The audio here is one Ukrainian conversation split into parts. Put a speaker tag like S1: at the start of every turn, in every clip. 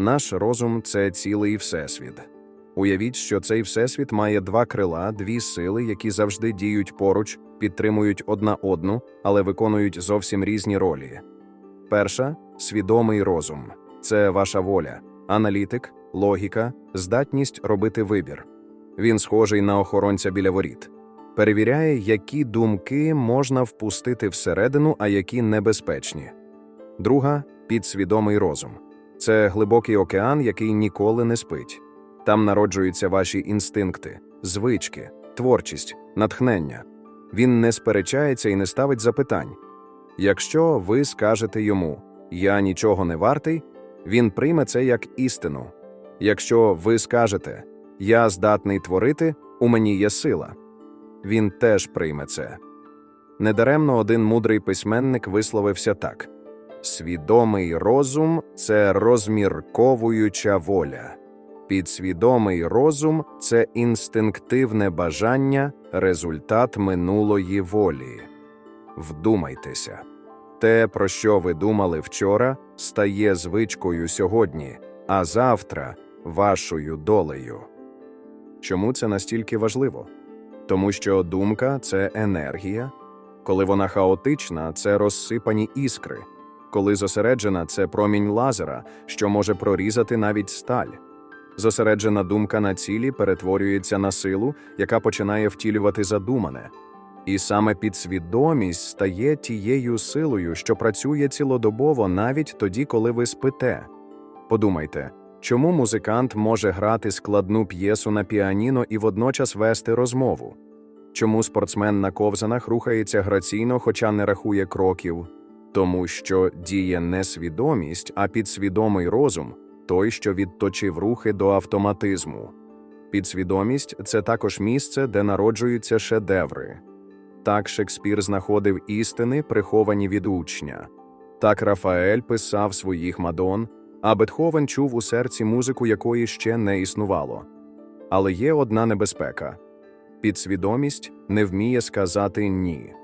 S1: Наш розум це цілий всесвіт. Уявіть, що цей всесвіт має два крила, дві сили, які завжди діють поруч, підтримують одна одну, але виконують зовсім різні ролі. Перша свідомий розум це ваша воля, аналітик, логіка, здатність робити вибір. Він схожий на охоронця біля воріт. Перевіряє, які думки можна впустити всередину, а які небезпечні. Друга підсвідомий розум. Це глибокий океан, який ніколи не спить. Там народжуються ваші інстинкти, звички, творчість, натхнення. Він не сперечається і не ставить запитань. Якщо ви скажете йому Я нічого не вартий, він прийме це як істину. Якщо ви скажете Я здатний творити, у мені є сила, він теж прийме це. Недаремно один мудрий письменник висловився так: свідомий розум це розмірковуюча воля. Підсвідомий розум це інстинктивне бажання, результат минулої волі. Вдумайтеся. Те, про що ви думали вчора, стає звичкою сьогодні, а завтра вашою долею. Чому це настільки важливо? Тому що думка це енергія, коли вона хаотична, це розсипані іскри, коли зосереджена це промінь лазера, що може прорізати навіть сталь. Зосереджена думка на цілі перетворюється на силу, яка починає втілювати задумане. І саме підсвідомість стає тією силою, що працює цілодобово навіть тоді, коли ви спите. Подумайте, чому музикант може грати складну п'єсу на піаніно і водночас вести розмову? Чому спортсмен на ковзанах рухається граційно, хоча не рахує кроків? Тому що діє не свідомість, а підсвідомий розум, той, що відточив рухи до автоматизму. Підсвідомість це також місце, де народжуються шедеври. Так Шекспір знаходив істини, приховані від учня. Так Рафаель писав своїх мадон, а Бетховен чув у серці музику, якої ще не існувало. Але є одна небезпека підсвідомість не вміє сказати ні.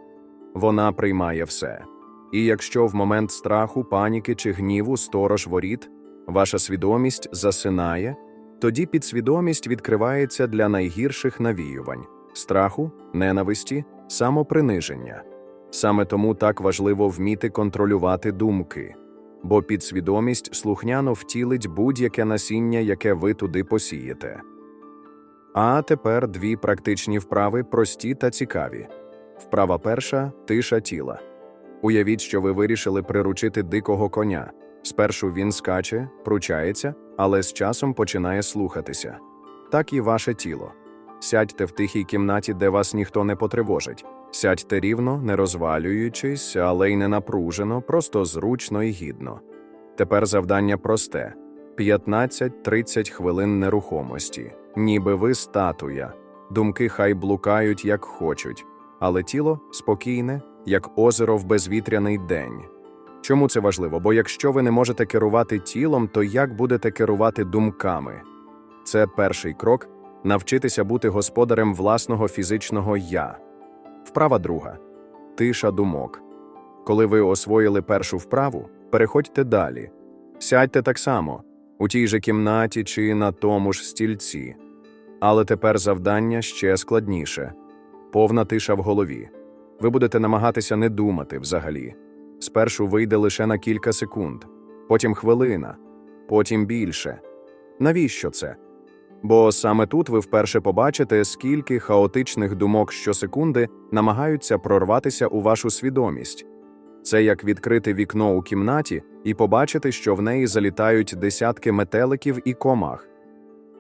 S1: Вона приймає все. І якщо в момент страху, паніки чи гніву сторож воріт, ваша свідомість засинає, тоді підсвідомість відкривається для найгірших навіювань страху, ненависті, самоприниження. Саме тому так важливо вміти контролювати думки, бо підсвідомість слухняно втілить будь-яке насіння, яке ви туди посієте. А тепер дві практичні вправи прості та цікаві. Вправа перша тиша тіла. Уявіть, що ви вирішили приручити дикого коня. Спершу він скаче, пручається, але з часом починає слухатися. Так і ваше тіло. Сядьте в тихій кімнаті, де вас ніхто не потривожить. Сядьте рівно, не розвалюючись, але й не напружено, просто зручно і гідно. Тепер завдання просте: 15-30 хвилин нерухомості, ніби ви статуя. Думки хай блукають, як хочуть, але тіло спокійне, як озеро в безвітряний день. Чому це важливо? Бо якщо ви не можете керувати тілом, то як будете керувати думками? Це перший крок навчитися бути господарем власного фізичного я. Вправа друга тиша думок. Коли ви освоїли першу вправу, переходьте далі. Сядьте так само, у тій же кімнаті чи на тому ж стільці. Але тепер завдання ще складніше повна тиша в голові. Ви будете намагатися не думати взагалі. Спершу вийде лише на кілька секунд, потім хвилина, потім більше. Навіщо це? Бо саме тут ви вперше побачите, скільки хаотичних думок щосекунди намагаються прорватися у вашу свідомість. Це як відкрити вікно у кімнаті і побачити, що в неї залітають десятки метеликів і комах.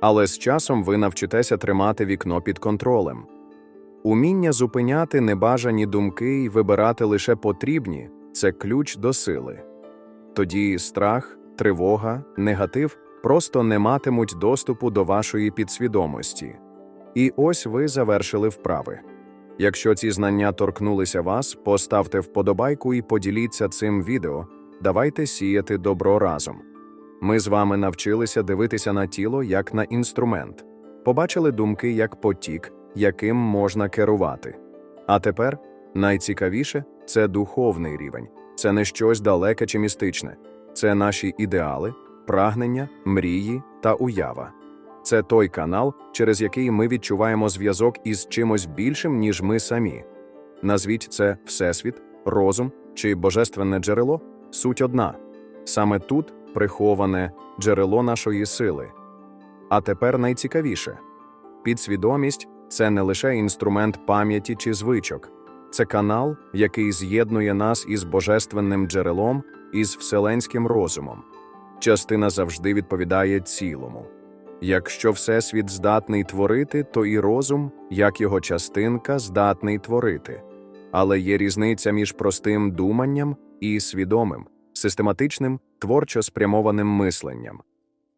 S1: Але з часом ви навчитеся тримати вікно під контролем. Уміння зупиняти небажані думки і вибирати лише потрібні це ключ до сили. Тоді страх, тривога, негатив просто не матимуть доступу до вашої підсвідомості. І ось ви завершили вправи. Якщо ці знання торкнулися вас, поставте вподобайку і поділіться цим відео. Давайте сіяти добро разом. Ми з вами навчилися дивитися на тіло як на інструмент, побачили думки як потік, яким можна керувати. А тепер найцікавіше це духовний рівень, це не щось далеке чи містичне, це наші ідеали, прагнення, мрії та уява. Це той канал, через який ми відчуваємо зв'язок із чимось більшим, ніж ми самі. Назвіть це Всесвіт, розум чи божественне джерело суть одна. Саме тут приховане джерело нашої сили. А тепер найцікавіше підсвідомість це не лише інструмент пам'яті чи звичок, це канал, який з'єднує нас із божественним джерелом, із вселенським розумом. Частина завжди відповідає цілому. Якщо Всесвіт здатний творити, то і розум, як його частинка, здатний творити. Але є різниця між простим думанням і свідомим, систематичним, творчо спрямованим мисленням.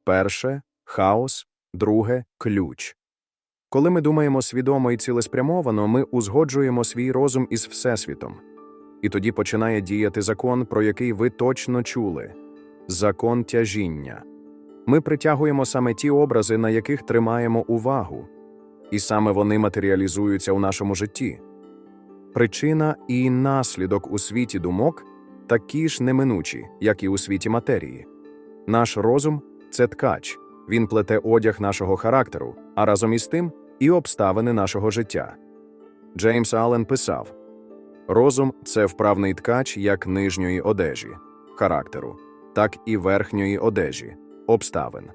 S1: Перше хаос, друге ключ. Коли ми думаємо свідомо і цілеспрямовано, ми узгоджуємо свій розум із Всесвітом. І тоді починає діяти закон, про який ви точно чули закон тяжіння. Ми притягуємо саме ті образи, на яких тримаємо увагу, і саме вони матеріалізуються у нашому житті. Причина і наслідок у світі думок такі ж неминучі, як і у світі матерії. Наш розум це ткач, він плете одяг нашого характеру, а разом із тим і обставини нашого життя. Джеймс Аллен писав: Розум це вправний ткач як нижньої одежі, характеру, так і верхньої одежі, обставин.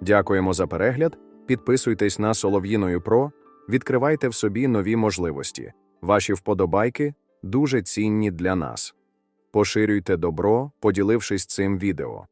S1: Дякуємо за перегляд. Підписуйтесь на Солов'їною Про, відкривайте в собі нові можливості. Ваші вподобайки дуже цінні для нас. Поширюйте добро, поділившись цим відео.